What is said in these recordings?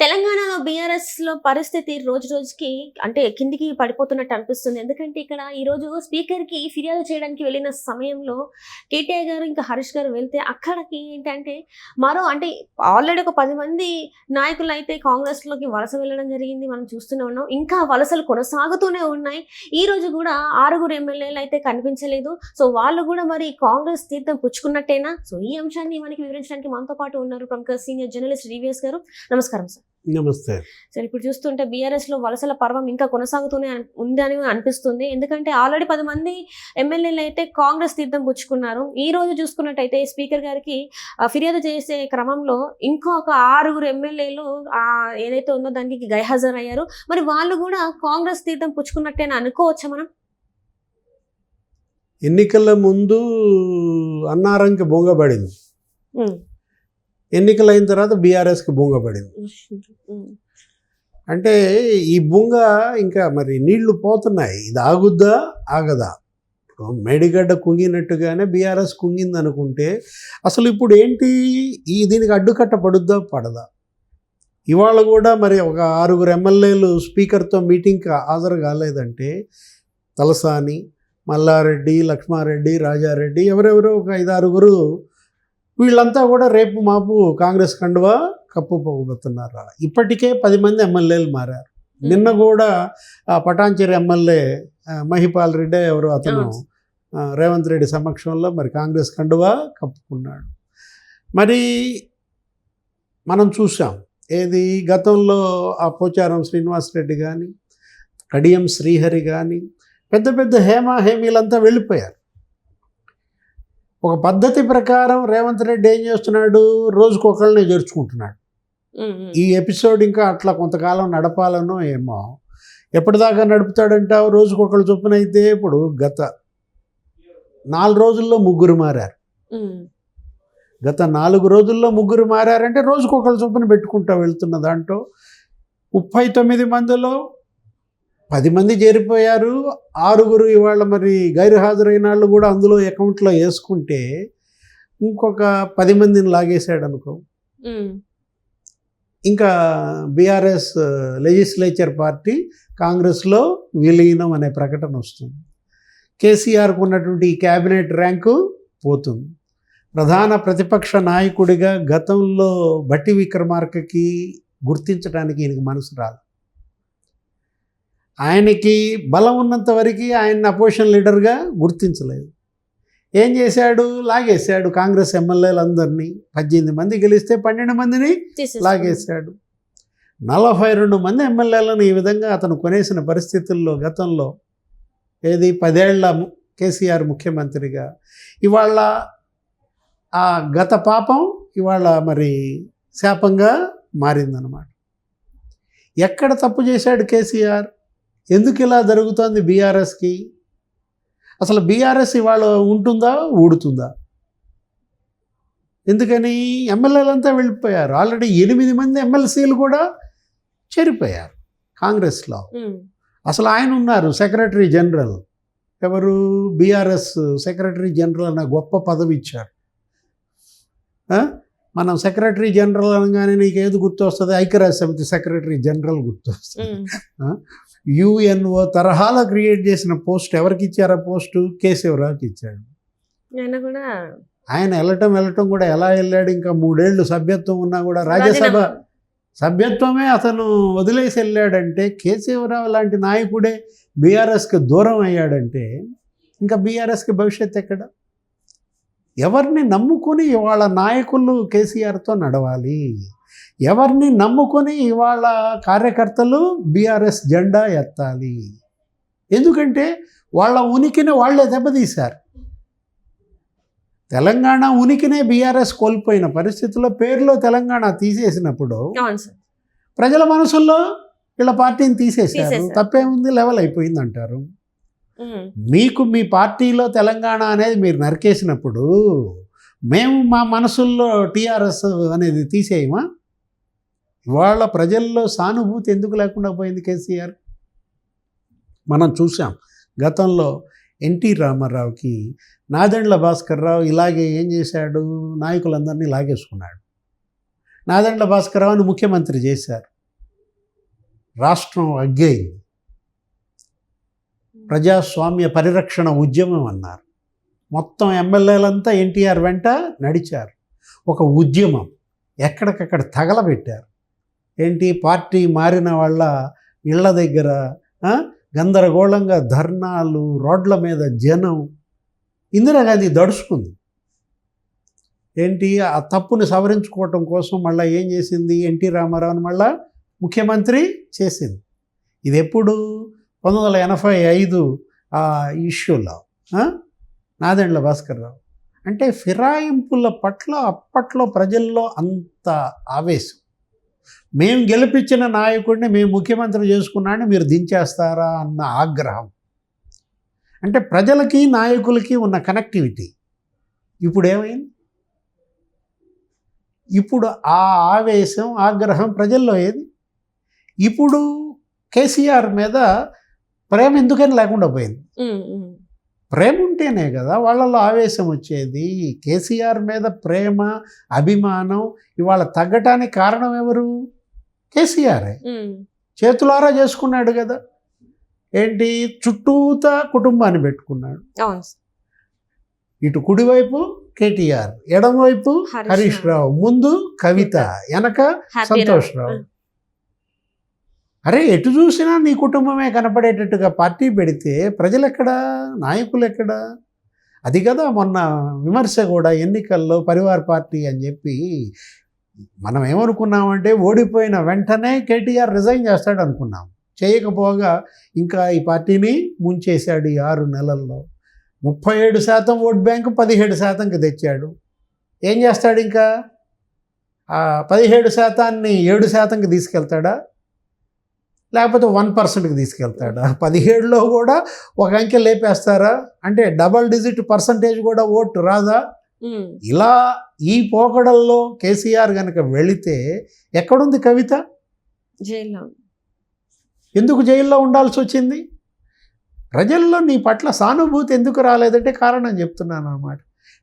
తెలంగాణలో బీఆర్ఎస్లో పరిస్థితి రోజు రోజుకి అంటే కిందికి పడిపోతున్నట్టు అనిపిస్తుంది. ఎందుకంటే ఇక్కడ ఈ రోజు స్పీకర్కి ఫిర్యాదు చేయడానికి వెళ్ళిన సమయంలో కేటీఆర్ గారు ఇంకా హరీష్ గారు వెళ్తే అక్కడికి ఏంటంటే మరో అంటే ఆల్రెడీ ఒక పది మంది నాయకులు అయితే కాంగ్రెస్లోకి వలస వెళ్ళడం జరిగింది. మనం చూస్తూనే ఉన్నాం. ఇంకా వలసలు కొనసాగుతూనే ఉన్నాయి. ఈ రోజు కూడా ఆరుగురు ఎమ్మెల్యేలు అయితే కనిపించలేదు. సో వాళ్ళు కూడా మరి కాంగ్రెస్ తీర్థం పుచ్చుకున్నట్టేనా? సో ఈ అంశాన్ని మనకి వివరించడానికి మనతో పాటు ఉన్నారు ప్రముఖ సీనియర్ జర్నలిస్ట్ రివిఎస్ గారు. నమస్కారం సార్. నమస్తే. సార్ ఇప్పుడు చూస్తుంటే బీఆర్ఎస్లో వలసల పర్వం ఇంకా కొనసాగుతూనే అన్- ఉందని అనిపిస్తుంది. ఎందుకంటే ఆల్రెడీ పది మంది ఎమ్మెల్యేలు అయితే కాంగ్రెస్ తీర్థం పుచ్చుకున్నారు. ఈ రోజు చూసుకున్నట్టయితే స్పీకర్ గారికి ఫిర్యాదు చేసే క్రమంలో ఇంకొక ఆరుగురు ఎమ్మెల్యేలు ఆ ఏదైతే ఉందో దానికి గైహాజరు అయ్యారు మరి వాళ్ళు కూడా కాంగ్రెస్ తీర్థం పుచ్చుకున్నట్టేనా అనుకోవచ్చా మనం? ఎన్నికల ముందు అన్నారంకి బొంగబడింది. ఎన్నికలు అయిన తర్వాత బీఆర్ఎస్కి బొంగబడింది అంటే ఈ బొంగ ఇంకా మరి నీళ్ళు పోతున్నాయి. ఇది ఆగుద్దా? ఆగదా? ఇప్పుడు మేడిగడ్డ కుంగినట్టుగానే బీఆర్ఎస్ కుంగింది అనుకుంటే అసలు ఇప్పుడు ఏంటి? ఈ దీనికి అడ్డుకట్ట పడుద్దా? పడదా? ఇవాళ కూడా మరి ఒక ఆరుగురు ఎమ్మెల్యేలు స్పీకర్తో మీటింగ్కి హాజరు కాలేదంటే తలసాని మల్లారెడ్డి లక్ష్మారెడ్డి రాజారెడ్డి ఎవరెవరో ఒక ఐదు ఆరుగురు వీళ్ళంతా కూడా రేపు మాపు కాంగ్రెస్ కండువా కప్పు పోగొడుతున్నారా? ఇప్పటికే పది మంది ఎమ్మెల్యేలు మారారు. నిన్న కూడా ఆ పటాన్చెరు ఎమ్మెల్యే మహిపాల్ రెడ్డి ఎవరు అతను రేవంత్ రెడ్డి సమక్షంలో మరి కాంగ్రెస్ కండువా కప్పుకున్నాడు. మరి మనం చూసాం ఏది గతంలో ఆ పోచారం శ్రీనివాసరెడ్డి కానీ కడియం శ్రీహరి కానీ పెద్ద పెద్ద హేమ హేమీలంతా వెళ్ళిపోయారు. ఒక పద్ధతి ప్రకారం రేవంత్ రెడ్డి ఏం చేస్తున్నాడు? రోజుకు ఒకళ్ళని చేర్చుకుంటున్నాడు ఈ ఎపిసోడ్ ఇంకా అట్లా కొంతకాలం నడపాలనో ఏమో. ఎప్పటిదాకా నడుపుతాడంటావు? రోజుకు ఒకళ్ళు చొప్పున అయితే ఇప్పుడు గత నాలుగు రోజుల్లో ముగ్గురు మారారు. గత నాలుగు రోజుల్లో ముగ్గురు మారారంటే రోజుకు ఒకళ్ళు చొప్పున పెట్టుకుంటా వెళ్తున్న దాంట్లో ముప్పై తొమ్మిది మందిలో పది మంది చేరిపోయారు. ఆరుగురు ఇవాళ మరి గైరు హాజరైన వాళ్ళు కూడా అందులో అకౌంట్లో వేసుకుంటే ఇంకొక పది మందిని లాగేశాడు అనుకో ఇంకా బీఆర్ఎస్ లెజిస్లేచర్ పార్టీ కాంగ్రెస్లో విలీనం అనే ప్రకటన వస్తుంది. కేసీఆర్కు ఉన్నటువంటి ఈ క్యాబినెట్ ర్యాంకు పోతుంది. ప్రధాన ప్రతిపక్ష నాయకుడిగా గతంలో బట్టి విక్రమార్కకి గుర్తించడానికి ఈయనకి మనసు రాదు. ఆయనకి బలం ఉన్నంత వరకు ఆయన్ని అపోజిషన్ లీడర్గా గుర్తించలేదు. ఏం చేశాడు? లాగేశాడు కాంగ్రెస్ ఎమ్మెల్యేలందరినీ. పద్దెనిమిది మంది గెలిస్తే పన్నెండు మందిని లాగేశాడు. నలభై రెండు మంది ఎమ్మెల్యేలను ఈ విధంగా అతను కొనేసిన పరిస్థితుల్లో గతంలో ఏది? పదేళ్ళ కేసీఆర్ ముఖ్యమంత్రిగా. ఇవాళ ఆ గత పాపం ఇవాళ మరి శాపంగా మారిందనమాట ఎక్కడ తప్పు చేశాడు కేసీఆర్? ఎందుకు ఇలా జరుగుతోంది బీఆర్ఎస్కి? అసలు బీఆర్ఎస్ ఇవాళ ఉంటుందా ఊడుతుందా? ఎందుకని ఎమ్మెల్యేలంతా వెళ్ళిపోయారు. ఆల్రెడీ ఎనిమిది మంది ఎమ్మెల్సీలు కూడా చేరిపోయారు కాంగ్రెస్లో. అసలు ఆయన ఉన్నారు సెక్రటరీ జనరల్. ఎవరు? బీఆర్ఎస్ సెక్రటరీ జనరల్ అన్న గొప్ప పదవి ఇచ్చారు? మనం సెక్రటరీ జనరల్ అనగానే నీకు ఏది గుర్తొస్తుంది? ఐక్యరాజ్య సమితి సెక్రటరీ జనరల్ గుర్తొస్తుంది. యుఎన్ఓ తరహాలో క్రియేట్ చేసిన పోస్ట్ ఎవరికి ఇచ్చారా పోస్టు? కేశవరావుకి ఇచ్చాడు. ఆయన కూడా ఆయన వెళ్ళటం వెళ్ళటం కూడా ఎలా వెళ్ళాడు? ఇంకా మూడేళ్ళు సభ్యత్వం ఉన్నా కూడా రాజ్యసభ. సభ్యత్వమే అతను వదిలేసి వెళ్ళాడంటే కేశవరావు లాంటి నాయకుడే బీఆర్ఎస్కి దూరం అయ్యాడంటే ఇంకా బీఆర్ఎస్కి భవిష్యత్ ఎక్కడ? ఎవరిని నమ్ముకొని ఇవాళ నాయకులు కేసీఆర్తో నడవాలి? ఎవరిని నమ్ముకొని ఇవాళ కార్యకర్తలు బీఆర్ఎస్ జెండా ఎత్తాలి? ఎందుకంటే వాళ్ళ ఉనికిని వాళ్ళే దెబ్బతీశారు. తెలంగాణ ఉనికినే బీఆర్ఎస్ కోల్పోయిన పరిస్థితుల్లో పేరులో తెలంగాణ తీసేసినప్పుడు ప్రజల మనసుల్లో వీళ్ళ పార్టీని తీసేశారు. తప్పేముంది? లెవెల్ అయిపోయింది అంటారు. మీకు మీ పార్టీలో తెలంగాణ అనేది మీరు నరికేసినప్పుడు మేము మా మనసుల్లో టీఆర్ఎస్ అనేది తీసేయమా? వాళ్ళ ప్రజల్లో సానుభూతి ఎందుకు లేకుండా పోయింది కేసీఆర్? మనం చూసాం గతంలో ఎన్టీ రామారావుకి నాదెండ్ల భాస్కర్ రావు ఇలాగే ఏం చేశాడు? నాయకులందరినీ లాగేసుకున్నాడు. నాదెండ్ల భాస్కర్ రావుని ముఖ్యమంత్రి చేశారు. రాష్ట్రం అగ్గేయింది ప్రజాస్వామ్య పరిరక్షణ ఉద్యమం అన్నారు. మొత్తం ఎమ్మెల్యేలంతా ఎన్టీఆర్ వెంట నడిచారు. ఒక ఉద్యమం ఎక్కడికక్కడ తగలబెట్టారు. ఏంటి? పార్టీ మారిన వాళ్ళ ఇళ్ళ దగ్గర గందరగోళంగా ధర్నాలు రోడ్ల మీద జనం ఇందిరాగాంధీ దడుచుకుంది. ఏంటి? ఆ తప్పుని సవరించుకోవటం కోసం మళ్ళీ ఏం చేసింది? ఎన్టీ రామారావుని మళ్ళా ముఖ్యమంత్రి చేసింది. ఇది ఎప్పుడు పంతొమ్మిది వందల ఎనభై ఐదు ఆ ఇష్యూలో నాదెండ్ల భాస్కర్ రావు. అంటే ఫిరాయింపుల పట్ల అప్పట్లో ప్రజల్లో అంత ఆవేశం. మేము గెలిపించిన నాయకుడిని మేము ముఖ్యమంత్రి చేసుకున్నాడని మీరు దించేస్తారా అన్న ఆగ్రహం. అంటే ప్రజలకి నాయకులకి ఉన్న కనెక్టివిటీ ఇప్పుడు ఏమైంది ఇప్పుడు ఆ ఆవేశం ఆగ్రహం ప్రజల్లో ఏది? ఇప్పుడు కేసీఆర్ మీద ప్రేమ ఎందుకని లేకుండా పోయింది. ప్రేమ ఉంటేనే కదా వాళ్ళలో ఆవేశం వచ్చేది. కేసీఆర్ మీద ప్రేమ అభిమానం ఇవాళ తగ్గటానికి కారణం ఎవరు? కేసీఆరే. చేతులారా చేసుకున్నాడు కదా. ఏంటి? చుట్టూతా కుటుంబాన్ని పెట్టుకున్నాడు. ఇటు కుడివైపు కేటీఆర్ ఎడమవైపు హరీష్ రావు. ముందు కవిత వెనక సంతోష్ రావు. అరే ఎటు చూసినా నీ కుటుంబమే కనపడేటట్టుగా పార్టీ పెడితే ప్రజలెక్కడా? నాయకులు ఎక్కడ అది కదా మొన్న విమర్శ కూడా ఎన్నికల్లో పరివార్ పార్టీ అని చెప్పి మనం ఏమనుకున్నామంటే ఓడిపోయిన వెంటనే కేటీఆర్ రిజైన్ చేస్తాడు అనుకున్నాం చేయకపోగా ఇంకా ఈ పార్టీని ముంచేశాడు ఈ ఆరు నెలల్లో. ముప్పై ఏడు శాతం ఓట్ బ్యాంకు పదిహేడు శాతంకి తెచ్చాడు. ఏం చేస్తాడు ఇంకా? పదిహేడు శాతాన్ని ఏడు శాతంకి తీసుకెళ్తాడా? లేకపోతే వన్ పర్సెంట్కి తీసుకెళ్తాడా? పదిహేడులో కూడా ఒక అంకె లేపేస్తారా? అంటే డబల్ డిజిట్ పర్సంటేజ్ కూడా ఓటు రాదా. ఇలా ఈ పోకడల్లో కేసీఆర్ కనుక వెళితే ఎక్కడుంది కవిత? జైల్లో. ఎందుకు జైల్లో ఉండాల్సి వచ్చింది? ప్రజల్లో నీ పట్ల సానుభూతి ఎందుకు రాలేదంటే కారణం చెప్తున్నాను అన్నమాట.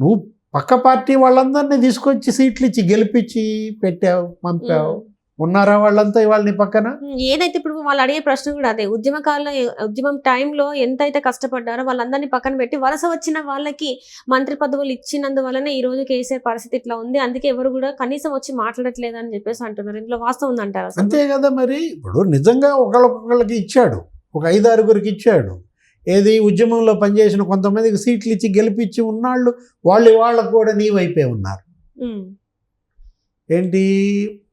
నువ్వు పక్క పార్టీ వాళ్ళందరినీ తీసుకొచ్చి సీట్లు ఇచ్చి గెలిపించి పెట్టావు పంపావు. ఉన్నారా వాళ్ళంతా ఇవాళ నీ పక్కన? ఏదైతే ఇప్పుడు వాళ్ళు అడిగే ప్రశ్న కూడా అదే. ఉద్యమకాలంలో ఉద్యమం టైంలో ఎంతైతే కష్టపడ్డారో వాళ్ళందరినీ పక్కన పెట్టి వలస వచ్చిన వాళ్ళకి మంత్రి పదవులు ఇచ్చినందువలనే ఈ రోజు కేసీఆర్ పరిస్థితి ఇట్లా ఉంది. అందుకే ఎవరు కూడా కనీసం వచ్చి మాట్లాడట్లేదు అని చెప్పేసి అంటున్నారు. ఇందులో వాస్తవం ఉందంటారు అంతే కదా మరి. ఇప్పుడు నిజంగా ఒకళ్ళకొకళ్ళకి ఇచ్చాడు. ఒక ఐదు ఆరుగురికి ఇచ్చాడు. ఏది ఉద్యమంలో పనిచేసిన కొంతమందికి సీట్లు ఇచ్చి గెలిపించి ఉన్నాళ్ళు వాళ్ళు వాళ్ళకు కూడా నీ వైపే ఉన్నారు. ఏంటి?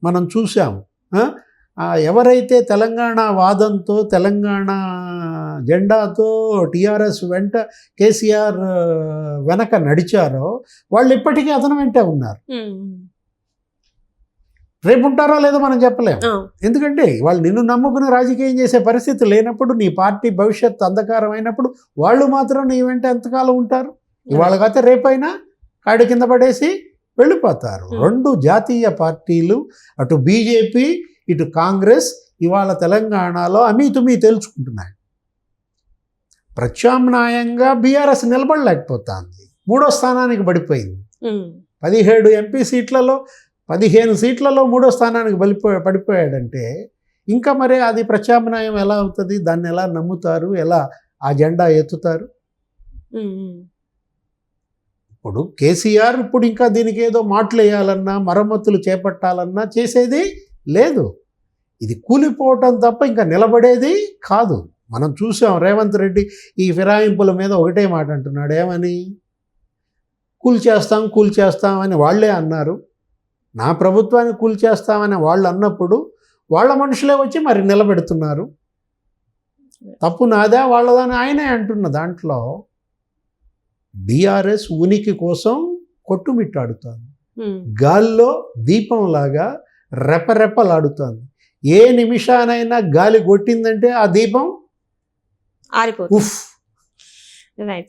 మనం చూసాం ఆ? ఆ, ఎవరైతే తెలంగాణ వాదంతో తెలంగాణ జెండాతో టీఆర్ఎస్ వెంట కేసీఆర్ వెనక నడిచారో వాళ్ళు ఇప్పటికీ అతను వెంటే ఉన్నారు. రేపు ఉంటారో లేదో మనం చెప్పలేం. ఆ, ఎందుకంటే వాళ్ళు నిన్ను నమ్ముకుని రాజకీయం చేసే పరిస్థితి లేనప్పుడు నీ పార్టీ భవిష్యత్ అంధకారం అయినప్పుడు వాళ్ళు మాత్రం నీ వెంట ఎంతకాలం ఉంటారు? ఇవాళ కాతే రేపైనా కాడి కింద పడేసి వెళ్ళిపోతారు. రెండు జాతీయ పార్టీలు అటు బీజేపీ ఇటు కాంగ్రెస్ ఇవాళ తెలంగాణలో అమీతుమీ తేల్చుకుంటున్నాయి. ప్రత్యామ్నాయంగా బీఆర్ఎస్ నిలబడలేకపోతుంది. మూడో స్థానానికి పడిపోయింది. పదిహేడు ఎంపీ సీట్లలో పదిహేను సీట్లలో మూడో స్థానానికి పడిపో పడిపోయాడంటే ఇంకా మరి అది ప్రత్యామ్నాయం ఎలా అవుతుంది? దాన్ని ఎలా నమ్ముతారు? ఎలా ఆ జెండా ఎత్తుతారు. ఇప్పుడు కేసీఆర్ ఇప్పుడు ఇంకా దీనికి ఏదో మాటలు వేయాలన్నా మరమ్మతులు చేపట్టాలన్నా చేసేది లేదు. ఇది కూలిపోవటం తప్ప ఇంకా నిలబడేది కాదు. మనం చూసాం రేవంత్ రెడ్డి ఈ ఫిరాయింపుల మీద ఒకటే మాట అంటున్నాడు ఏమని? కూల్ చేస్తాం కూల్ చేస్తాం అని వాళ్ళే అన్నారు. నా ప్రభుత్వాన్ని కూల్ చేస్తామని వాళ్ళు అన్నప్పుడు వాళ్ళ మనుషులే వచ్చి మరి నిలబెడుతున్నారు. తప్పు నాదే వాళ్ళదని ఆయనే అంటున్న దాంట్లో. బీఆర్ఎస్ ఉనికి కోసం కొట్టుమిట్టాడుతోంది. గాల్లో దీపంలాగా రెపరెపలాడుతోంది. ఏ నిమిషానైనా గాలి కొట్టిందంటే ఆ దీపం ఆరిపోతుంది. ఉఫ్. రైట్